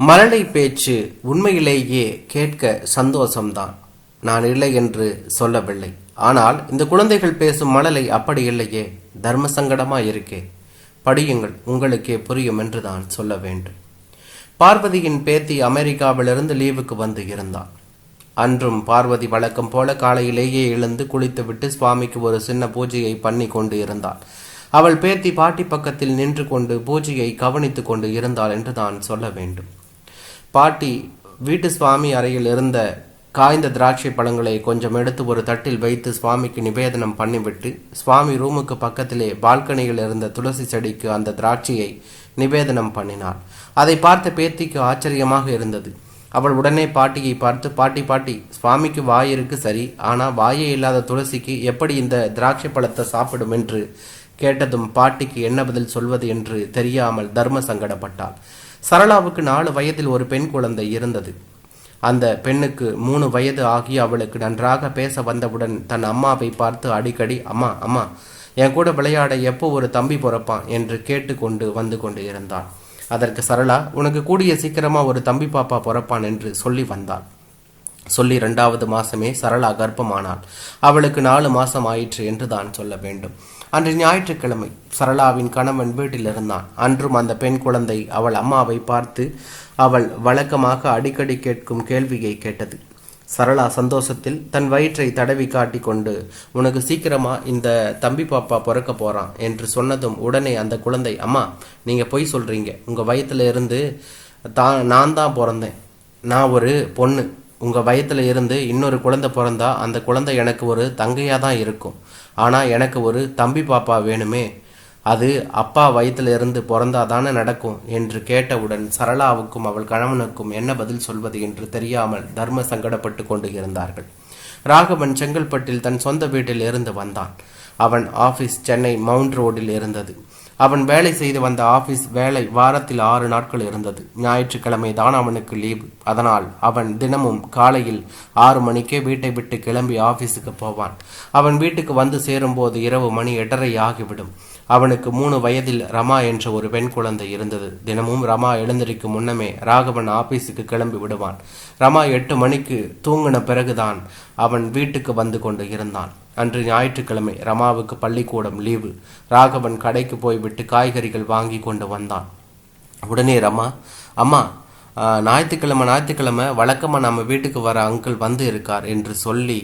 மழலை பேச்சு உண்மையிலேயே கேட்க சந்தோஷம்தான். நான் இல்லை என்று சொல்லவில்லை. ஆனால் இந்த குழந்தைகள் பேசும் மழலை அப்படி இல்லையே. தர்ம சங்கடமா இருக்கே. படியுங்கள் உங்களுக்கே புரியும் என்று தான் சொல்ல வேண்டும். பார்வதியின் பேத்தி அமெரிக்காவிலிருந்து லீவுக்கு வந்து இருந்தாள். அன்றும் பார்வதி வழக்கம் போல காலையிலேயே எழுந்து குளித்துவிட்டு சுவாமிக்கு ஒரு சின்ன பூஜையை பண்ணி கொண்டு இருந்தாள். அவள் பேத்தி பாட்டி பக்கத்தில் நின்று கொண்டு பூஜையை கவனித்து கொண்டு இருந்தாள் என்று தான் சொல்ல வேண்டும். பாட்டி வீட்டு சுவாமி அறையில் இருந்த காய்ந்த திராட்சை பழங்களை கொஞ்சம் எடுத்து ஒரு தட்டில் வைத்து சுவாமிக்கு நிவேதனம் பண்ணிவிட்டு சுவாமி ரூமுக்கு பக்கத்திலே பால்கனியில் இருந்த துளசி செடிக்கு அந்த திராட்சையை நிவேதனம் பண்ணினாள். அதை பார்த்த பேத்திக்கு ஆச்சரியமாக இருந்தது. அவள் உடனே பாட்டியை பார்த்து பாட்டி பாட்டி சுவாமிக்கு வாய் இருக்கு சரி ஆனால் வாயே இல்லாத துளசிக்கு எப்படி இந்த திராட்சை பழத்தை சாப்பிடும் என்று கேட்டதும் பாட்டிக்கு என்ன பதில் சொல்வது என்று தெரியாமல் தர்ம சங்கடப்பட்டாள். சரளாவுக்கு நாலு வயதில் ஒரு பெண் குழந்தை இருந்தது. அந்த பெண்ணுக்கு மூணு வயது ஆகி அவளுக்கு நன்றாக பேச வந்தவுடன் தன் அம்மாவை பார்த்து அடிக்கடி அம்மா அம்மா என் கூட விளையாட எப்போ ஒரு தம்பி பிறப்பான்? என்று கேட்டுக்கொண்டு வந்து கொண்டு இருந்தாள். அதற்கு சரளா உனக்கு கூடிய சீக்கிரமா ஒரு தம்பி பாப்பா பிறப்பான் என்று சொல்லி வந்தாள். சொல்லி இரண்டாவது மாசமே சரளா கர்ப்பமானாள். அவளுக்கு நாலு மாசம் ஆயிற்று என்று தான் சொல்ல வேண்டும். அன்று ஞாயிற்றுக்கிழமை சரளாவின் கணவன் வீட்டில் இருந்தான் அன்றும் அந்த பெண் குழந்தை அவள் அம்மாவை பார்த்து அவள் வழக்கமாக அடிக்கடி கேட்கும் கேள்வியை கேட்டது. சரளா சந்தோஷத்தில் தன் வயிற்றை தடவி காட்டி கொண்டு உனக்கு சீக்கிரமா இந்த தம்பி பாப்பா பிறக்க போறான் என்று சொன்னதும் உடனே அந்த குழந்தை அம்மா நீங்க பொய் சொல்றீங்க. உங்க வயிற்றுல இருந்து தான் நான் தான் பிறந்தேன். நான் ஒரு பொண்ணு. உங்கள் வயத்தில் இருந்து இன்னொரு குழந்தை பிறந்தா அந்த குழந்தை எனக்கு ஒரு தங்கையாக தான் இருக்கும். ஆனால் எனக்கு ஒரு தம்பி பாப்பா வேணுமே. அது அப்பா வயத்தில் இருந்து பிறந்தாதானே நடக்கும் என்று கேட்டவுடன் சரளாவுக்கும் அவள் கணவனுக்கும் என்ன பதில் சொல்வது என்று தெரியாமல் தர்ம சங்கடப்பட்டு கொண்டு இருந்தார்கள். ராகவன் செங்கல்பட்டில் தன் சொந்த வீட்டில் இருந்து வந்தான். அவன் ஆபீஸ் சென்னை மவுண்ட் ரோடில் இருந்தது. அவன் வேலை செய்து வந்த ஆபீஸ் வேலை வாரத்தில் ஆறு நாட்கள் இருந்தது. ஞாயிற்றுக்கிழமை தான் அவனுக்கு லீவு. அதனால் அவன் தினமும் காலையில் ஆறு மணிக்கே வீட்டை விட்டு கிளம்பி ஆபீஸுக்கு போவான். அவன் வீட்டுக்கு வந்து சேரும்போது இரவு மணி எட்டரை ஆகிவிடும். அவனுக்கு மூணு வயதில் ரமா என்ற ஒரு பெண் குழந்தை இருந்தது. தினமும் ரமா எழுந்திருக்கும் முன்னமே ராகவன் ஆபீஸுக்கு கிளம்பி விடுவான். ரமா எட்டு மணிக்கு தூங்கின பிறகுதான் அவன் வீட்டுக்கு வந்து கொண்டு இருந்தான். அன்று ஞாயிற்றுக்கிழமை ரமாவுக்கு பள்ளிக்கூடம் லீவு. ராகவன் கடைக்கு போய்விட்டு காய்கறிகள் வாங்கி கொண்டு வந்தான். உடனே ரமா அம்மா ஞாயிற்றுக்கிழமை ஞாயிற்றுக்கிழமை வழக்கமாக நம்ம வீட்டுக்கு வர அங்கிள் வந்து இருக்கார் என்று சொல்லி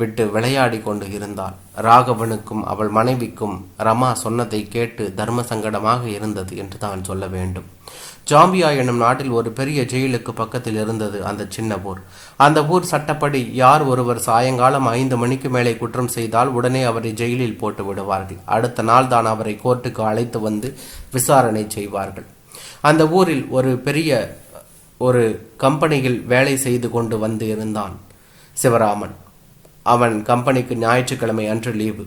விட்டு விளையாடி கொண்டு இருந்தாள். ராகவனுக்கும் அவள் மனைவிக்கும் ரமா சொன்னதை கேட்டு தர்ம சங்கடமாக இருந்தது என்று தான் சொல்ல வேண்டும். ஜாம்பியா எனும் நாட்டில் ஒரு பெரிய ஜெயிலுக்கு பக்கத்தில் இருந்தது அந்த சின்ன ஊர். அந்த ஊர் சட்டப்படி யார் ஒருவர் சாயங்காலம் ஐந்து மணிக்கு மேலே குற்றம் செய்தால் உடனே அவரை ஜெயிலில் போட்டு விடுவார்கள். அடுத்த நாள் தான் அவரை கோர்ட்டுக்கு அழைத்து வந்து விசாரணை செய்வார்கள். அந்த ஊரில் ஒரு பெரிய ஒரு கம்பெனியில் வேலை செய்து கொண்டு வந்து இருந்தான் சிவராமன். அவன் கம்பெனிக்கு ஞாயிற்றுக்கிழமை அன்று லீவு.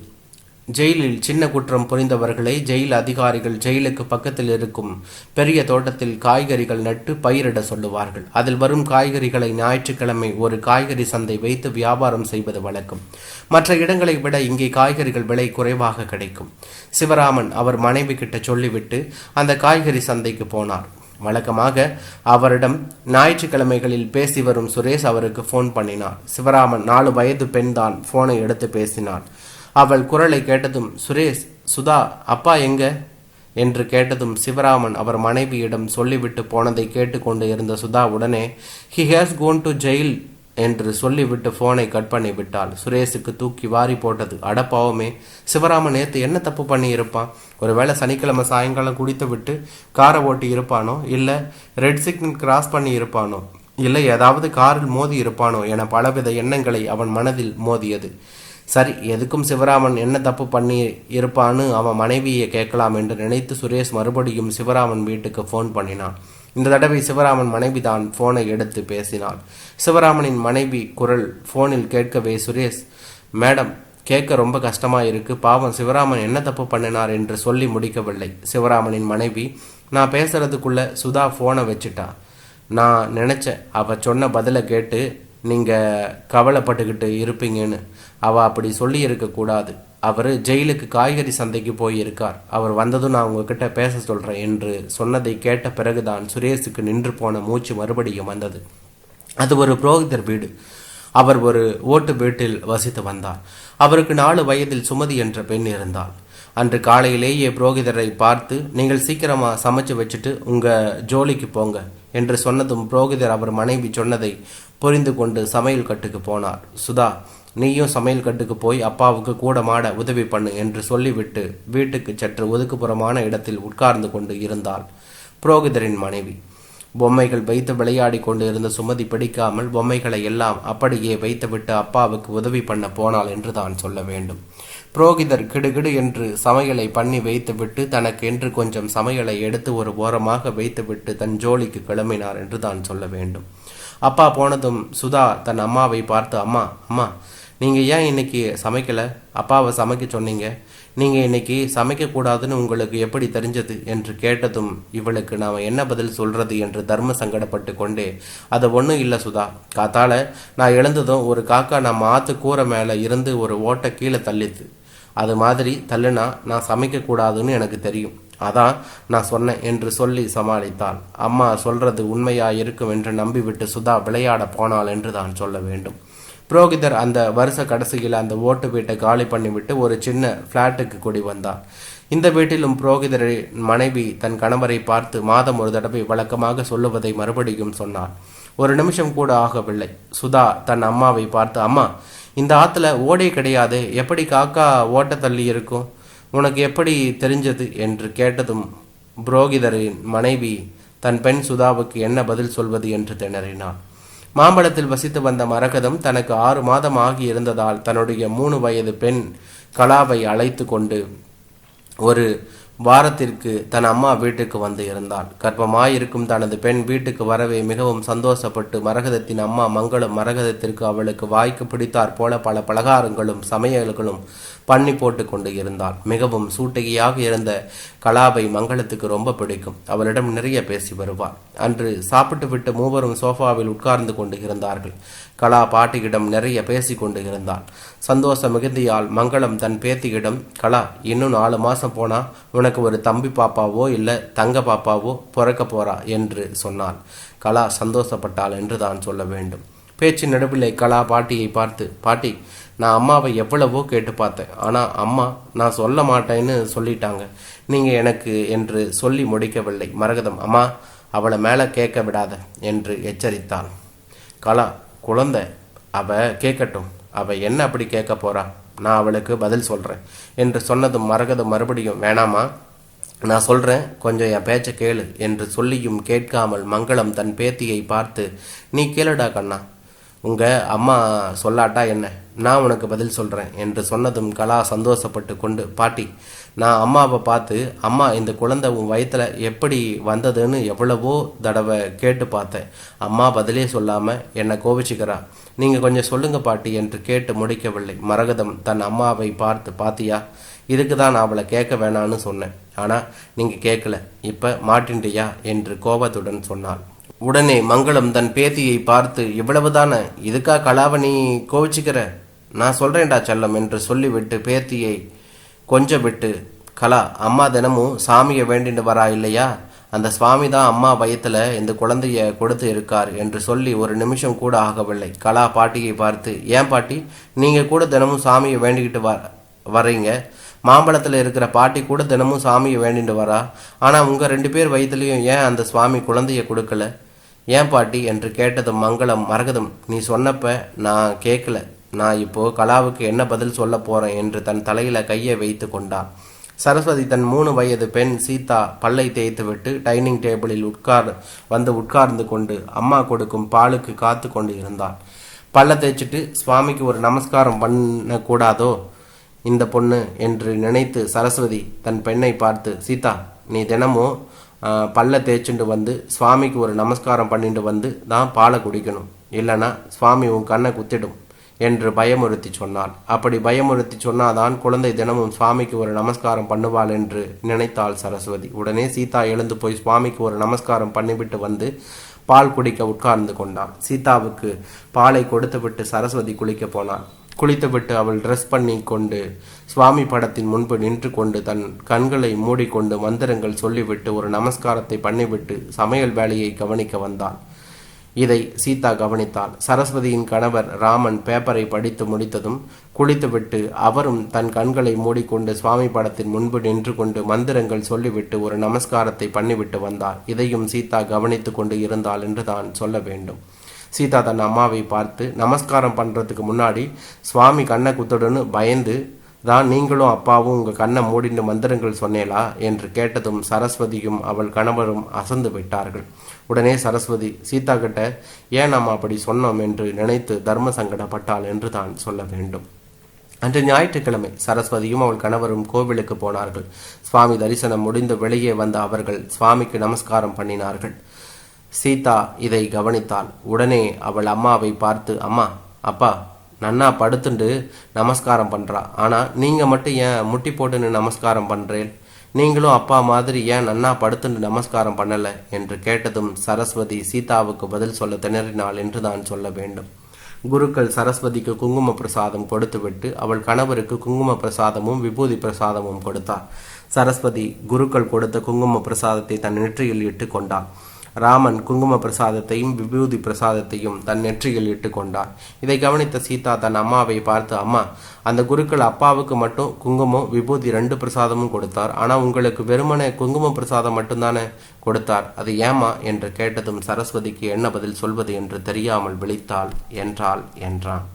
ஜெயிலில் சின்ன குற்றம் புரிந்தவர்களை ஜெயில் அதிகாரிகள் ஜெயிலுக்கு பக்கத்தில் இருக்கும் பெரிய தோட்டத்தில் காய்கறிகள் நட்டு பயிரிட சொல்லுவார்கள். அதில் வரும் காய்கறிகளை ஞாயிற்றுக்கிழமை ஒரு காய்கறி சந்தை வைத்து வியாபாரம் செய்வது வழக்கம். மற்ற இடங்களை விட இங்கே காய்கறிகள் விலை குறைவாக கிடைக்கும். சிவராமன் அவர் மனைவி கிட்ட சொல்லிவிட்டு அந்த காய்கறி சந்தைக்கு போனார். வழக்கமாக அவரிடம் ஞாயிற்றுக்கிழமைகளில் பேசி வரும் சுரேஷ் அவருக்கு ஃபோன் பண்ணினார். சிவராமன் நாலு வயது பெண் தான் எடுத்து பேசினாள் அவள் குரலை கேட்டதும் சுரேஷ் சுதா அப்பா எங்க? என்று கேட்டதும் சிவராமன் அவர் மனைவியிடம் சொல்லிவிட்டு போனதை கேட்டுக்கொண்டு இருந்த சுதா உடனே he has gone to jail என்று சொல்லிவிட்டு போனை கட் பண்ணிவிட்டாள். சுரேஷுக்கு தூக்கி வாரி போட்டது. அடப்பாவமே சிவராமன் நேத்து என்ன தப்பு பண்ணி இருப்பான் ஒருவேளை சனிக்கிழமை சாயங்காலம் குடித்து விட்டு காரை ஓட்டி இருப்பானோ? இல்லை ரெட் சிக்னல் கிராஸ் பண்ணி இருப்பானோ இல்லை ஏதாவது காரில் மோதி இருப்பானோ? என பலவித எண்ணங்களை அவன் மனதில் மோதியது. சரி எதுக்கும் சிவராமன் என்ன தப்பு பண்ணி இருப்பான்னு அவன் மனைவியை கேட்கலாம் என்று நினைத்து சுரேஷ் மறுபடியும் சிவராமன் வீட்டுக்கு ஃபோன் பண்ணினான். இந்த தடவை சிவராமன் மனைவி தான் போனை எடுத்து பேசினாள். சிவராமனின் மனைவி குரல் போனில் கேட்கவே சுரேஷ் மேடம் கேட்க ரொம்ப கஷ்டமா இருக்கு. பாவம் சிவராமன் என்ன தப்பு பண்ணினார் என்று சொல்லி முடிக்கவில்லை. சிவராமனின் மனைவி நான் பேசுறதுக்குள்ள சுதா போனை வச்சுட்டா? நான் நினைச்சேன் அவ சொன்ன பதிலை கேட்டு நீங்க கவலைப்பட்டுக்கிட்டு இருப்பீங்கன்னு. அவ அப்படி சொல்லி இருக்க கூடாது. அவர் ஜெயிலுக்கு காய்கறி சந்தைக்கு போயிருக்கார். அவர் வந்ததும் நான் உங்ககிட்ட பேச சொல்கிறேன் என்று சொன்னதை கேட்ட பிறகுதான் சுரேஷுக்கு நின்று போன மூச்சு மறுபடியும் வந்தது. அது ஒரு புரோகிதர் வீடு. அவர் ஒரு ஓட்டு வீட்டில் வசித்து வந்தார். அவருக்கு நாலு வயதில் சுமதி என்ற பெண் இருந்தாள். அன்று காலையிலேயே புரோகிதரை பார்த்து நீங்கள் சீக்கிரமாக சமைச்சு வச்சுட்டு உங்கள் ஜோலிக்கு போங்க என்று சொன்னதும் புரோகிதர் அவர் மனைவி சொன்னதை புரிந்து கொண்டு சமையல் கட்டுக்கு போனார். சுதா நீயும் சமையல் கட்டுக்கு போய் அப்பாவுக்கு கூட மாட உதவி பண்ணு என்று சொல்லிவிட்டு வீட்டுக்கு சற்று ஒதுக்குப்புறமான இடத்தில் உட்கார்ந்து கொண்டு இருந்தாள் புரோகிதரின் மனைவி. பொம்மைகள் வைத்து விளையாடி கொண்டு இருந்த சுமதி பிடிக்காமல் பொம்மைகளை எல்லாம் அப்படியே வைத்துவிட்டு அப்பாவுக்கு உதவி பண்ண போனாள் என்று தான் சொல்ல வேண்டும். புரோகிதர் கிடுகிடு என்று சமையலை பண்ணி வைத்துவிட்டு தனக்கு என்று கொஞ்சம் சமையலை எடுத்து ஒரு ஓரமாக வைத்துவிட்டு தன் ஜோலிக்கு கிளம்பினார் என்று தான் சொல்ல வேண்டும். அப்பா போனதும் சுதா தன் அம்மாவை பார்த்து அம்மா அம்மா நீங்கள் ஏன் இன்னைக்கு சமைக்கலை? அப்பாவை சமைக்க சொன்னீங்க. நீங்கள் இன்னைக்கு சமைக்கக்கூடாதுன்னு உங்களுக்கு எப்படி தெரிஞ்சது? என்று கேட்டதும் இவளுக்கு நாம் என்ன பதில் சொல்கிறது என்று தர்ம சங்கடப்பட்டு கொண்டே அது ஒன்றும் இல்லை சுதா. காத்தால நான் எழுந்ததும் ஒரு காக்கா நம்ம ஆற்று கூரை மேலே இருந்து ஒரு ஓட்டை கீழே தள்ளித்து அது மாதிரி தள்ளுனா நான் சமைக்கக்கூடாதுன்னு எனக்கு தெரியும். அதான் நான் சொன்னேன் என்று சொல்லி சமாளித்தாள். அம்மா சொல்றது உண்மையா இருக்கும் என்று நம்பிவிட்டு சுதா விளையாட போனாள் என்று தான் சொல்ல வேண்டும். புரோகிதர் அந்த வருஷ கடைசியில் அந்த ஓட்டு வீட்டை காலி பண்ணிவிட்டு ஒரு சின்ன ஃப்ளாட்டுக்கு குடி வந்தார். இந்த வீட்டிலும் புரோகிதரின் மனைவி தன் கணவரை பார்த்து மாதம் ஒரு தடவை வழக்கமாக சொல்லுவதை மறுபடியும் சொன்னார் ஒரு நிமிஷம் கூட ஆகவில்லை. சுதா தன் அம்மாவை பார்த்து அம்மா இந்த ஆற்றுல ஓடே கிடையாது. எப்படி காக்கா ஓட்ட தள்ளி இருக்கும்? உனக்கு எப்படி தெரிஞ்சது? என்று கேட்டதும் புரோகிதரின் மனைவி தன் பெண் சுதாவுக்கு என்ன பதில் சொல்வது? என்று திணறினாள். மாம்பழத்தில் வசித்து வந்த மரகதம் தனக்கு ஆறு மாதம் ஆகி இருந்ததால் தன்னுடைய மூணு வயது பெண் கலாவை அழைத்து கொண்டு ஒரு வாரத்திற்கு தன் அம்மா வீட்டுக்கு வந்து இருந்தாள். கர்ப்பமாயிருக்கும் தனது பெண் வீட்டுக்கு வரவே மிகவும் சந்தோஷப்பட்டு மரகதத்தின் அம்மா மங்களம் மரகதத்திற்கு அவளுக்கு வாய்க்கு பிடித்தாற் போல பல பலகாரங்களும் சமையல்களும் பண்ணி போட்டு கொண்டு இருந்தாள். மிகவும் சூட்டகியாக இருந்த கலாவை மங்களத்துக்கு ரொம்ப பிடிக்கும். அவளிடம் நிறைய பேசி வருவாள். அன்று சாப்பிட்டுவிட்டு மூவரும் சோஃபாவில் உட்கார்ந்து கொண்டு இருந்தார்கள். கலா பாட்டியிடம் நிறைய பேசி கொண்டு இருந்தாள். சந்தோஷ மிகுதியால் மங்களம் தன் பேத்தியிடம் கலா இன்னும் நாலு மாசம் போனா உனக்கு ஒரு தம்பி பாப்பாவோ இல்லை தங்க பாப்பாவோ பிறக்க போறா என்று சொன்னாள். கலா சந்தோஷப்பட்டாள் என்று தான் சொல்ல வேண்டும். பேச்சு நடுவிலே கலா பாட்டியை பார்த்து பாட்டி நான் அம்மாவை எவ்வளவோ கேட்டு பார்த்தேன். ஆனால் அம்மா நான் சொல்ல மாட்டேன்னு சொல்லிட்டாங்க. நீங்கள் எனக்கு என்று சொல்லி முடிக்கவில்லை. மரகதம் அம்மா அவளை மேலே கேட்க விடாத என்று எச்சரித்தாள். கலா குழந்தை அவ கேட்கட்டும். அவ என்ன அப்படி கேட்க போறா? நான் அவளுக்கு பதில் சொல்கிறேன் என்று சொன்னதும் மரகதம் மறுபடியும் வேணாமா நான் சொல்கிறேன் கொஞ்சம் என் பேச்சை கேளு என்று சொல்லியும் கேட்காமல் மங்களம் தன் பேத்தியை பார்த்து நீ கேளுடா கண்ணா உங்கள் அம்மா சொல்லாட்டா என்ன? நான் உனக்கு பதில் சொல்கிறேன் என்று சொன்னதும் கலா சந்தோஷப்பட்டு கொண்டு பாட்டி நான் அம்மாவை பார்த்து அம்மா இந்த குழந்தை உன் வயத்தில் எப்படி வந்ததுன்னு எவ்வளவோ தடவை கேட்டு பார்த்தேன். அம்மா பதிலே சொல்லாமல் என்னை கோபிச்சுக்கிறா நீங்கள் கொஞ்சம் சொல்லுங்க பாட்டி என்று கேட்டு முடிக்கவில்லை. மரகதம் தன் அம்மாவை பார்த்து பாத்தியா இதுக்கு தான் நான் அவளை கேட்க வேணான்னு சொன்னேன். ஆனால் நீங்கள் கேட்கல. இப்போ மாட்டின்றியா? என்று கோபத்துடன் சொன்னாள். உடனே மங்களம் தன் பேத்தியை பார்த்து இவ்வளவுதான? இதுக்கா கலாவை நீ கோவிச்சுக்கிற? நான் சொல்றேன்டா செல்லம் என்று சொல்லிவிட்டு பேத்தியை கொஞ்சம் விட்டு கலா அம்மா தினமும் சாமியை வேண்டிட்டு வரா இல்லையா? அந்த சுவாமி தான் அம்மா வயத்துல இந்த குழந்தைய கொடுத்து இருக்கார் என்று சொல்லி ஒரு நிமிஷம் கூட ஆகவில்லை. கலா பாட்டியை பார்த்து ஏன் பாட்டி? நீங்க கூட தினமும் சாமியை வேண்டிக்கிட்டு வ வர்றீங்க மாம்பழத்தில் இருக்கிற பாட்டி கூட தினமும் சாமியை வேண்டிட்டு வரா. ஆனால் உங்கள் ரெண்டு பேர் வயிற்றுலையும் ஏன் அந்த சுவாமி குழந்தைய கொடுக்கல? ஏன் பாட்டி என்று கேட்டதும் மங்களம் மரகதம் நீ சொன்னப்ப நான் கேட்கல நான் இப்போ கலாவுக்கு என்ன பதில் சொல்ல போறேன்? என்று தன் தலையில கையை வைத்து கொண்டார் சரஸ்வதி தன் மூணு வயது பெண் சீதா பல்லை தேய்த்துவிட்டு டைனிங் டேபிளில் உட்கார் வந்து உட்கார்ந்து கொண்டு அம்மா கொடுக்கும் பாலுக்கு காத்து கொண்டு இருந்தாள். பல்ல தேய்ச்சிட்டு சுவாமிக்கு ஒரு நமஸ்காரம் பண்ணக்கூடாதோ? இந்த பொண்ணு என்று நினைத்து சரஸ்வதி தன் பெண்ணை பார்த்து சீதா நீ தினமும் பல்ல தேய்ச்சிட்டு வந்து சுவாமிக்கு ஒரு நமஸ்காரம் பண்ணிட்டு வந்து தான் பாலை குடிக்கணும். இல்லைன்னா சுவாமி உன் கண்ணை குத்திடும் என்று பயமுறுத்தி சொன்னாள். அப்படி பயமுறுத்தி சொன்னாதான் குழந்தை தினமும் சுவாமிக்கு ஒரு நமஸ்காரம் பண்ணுவாள் என்று நினைத்தாள் சரஸ்வதி. உடனே சீதா எழுந்து போய் சுவாமிக்கு ஒரு நமஸ்காரம் பண்ணிவிட்டு வந்து பால் குடிக்க உட்கார்ந்து கொண்டாள். சீதாவுக்கு பாலை கொடுத்துவிட்டு சரஸ்வதி குளிக்க போனாள். குளித்துவிட்டு அவள் ட்ரெஸ் பண்ணி கொண்டு சுவாமி படத்தின் முன்பு நின்று கொண்டு தன் கண்களை மூடிக்கொண்டு மந்திரங்கள் சொல்லிவிட்டு ஒரு நமஸ்காரத்தை பண்ணிவிட்டு சமையல் வேலையை கவனிக்க வந்தாள். இதை சீதா கவனித்தாள். சரஸ்வதியின் கணவர் ராமன் பேப்பரை படித்து முடித்ததும் குளித்துவிட்டு அவரும் தன் கண்களை மூடிக்கொண்டு சுவாமி படத்தின் முன்பு நின்று கொண்டு மந்திரங்கள் சொல்லிவிட்டு ஒரு நமஸ்காரத்தை பண்ணிவிட்டு வந்தார். இதையும் சீதா கவனித்து கொண்டு இருந்தாள் என்று தான் சொல்ல வேண்டும். சீதா தன் அம்மாவை பார்த்து நமஸ்காரம் பண்ணுறதுக்கு முன்னாடி சுவாமி கண்ணை குத்துடுன்னு பயந்து தான் நீங்களும் அப்பாவும் உங்கள் கண்ணை மூடிண்டு மந்திரங்கள் சொன்னேலா? என்று கேட்டதும் சரஸ்வதியும் அவள் கணவரும் அசந்து விட்டார்கள் உடனே சரஸ்வதி சீதா கிட்ட ஏன் நம்ம அப்படி சொன்னோம்? என்று நினைத்து தர்ம சங்கடப்பட்டாள் என்று தான் சொல்ல வேண்டும். அன்று ஞாயிற்றுக்கிழமை சரஸ்வதியும் அவள் கணவரும் கோவிலுக்கு போனார்கள். சுவாமி தரிசனம் முடிந்து வெளியே வந்த அவர்கள் சுவாமிக்கு நமஸ்காரம் பண்ணினார்கள். சீதா இதை கவனித்தாள். உடனே அவள் அம்மாவை பார்த்து அம்மா அப்பா நன்னா படுத்துண்டு நமஸ்காரம் பண்ணுறா ஆனா நீங்க மட்டும் ஏன் முட்டி போட்டுன்னு நமஸ்காரம் பண்றேன் நீங்களும் அப்பா மாதிரி ஏன் நன்னா படுத்துண்டு நமஸ்காரம் பண்ணல? என்று கேட்டதும் சரஸ்வதி சீதாவுக்கு பதில் சொல்ல திணறினாள் என்று தான் சொல்ல வேண்டும். குருக்கள் சரஸ்வதிக்கு குங்கும பிரசாதம் கொடுத்துவிட்டு அவள் கணவருக்கு குங்கும பிரசாதமும் விபூதி பிரசாதமும் கொடுத்தார். சரஸ்வதி குருக்கள் கொடுத்த குங்கும பிரசாதத்தை தன் நெற்றியில் இட்டு கொண்டாள். ராமன் குங்கும பிரசாதத்தையும் விபூதி பிரசாதத்தையும் தன் நெற்றியில் இட்டுக்கொண்டார் இதை கவனித்த சீதா தன் அம்மாவை பார்த்து அம்மா அந்த குருக்கள் அப்பாவுக்கு மட்டும் குங்குமம் விபூதி ரெண்டு பிரசாதமும் கொடுத்தார். ஆனால் உங்களுக்கு வெறுமனே குங்கும பிரசாதம் மட்டும்தானே கொடுத்தார்? அது ஏமா என்று கேட்டதும் சரஸ்வதிக்கு என்ன பதில் சொல்வது என்று தெரியாமல் விழித்தாள். என்றாள் என்றான்.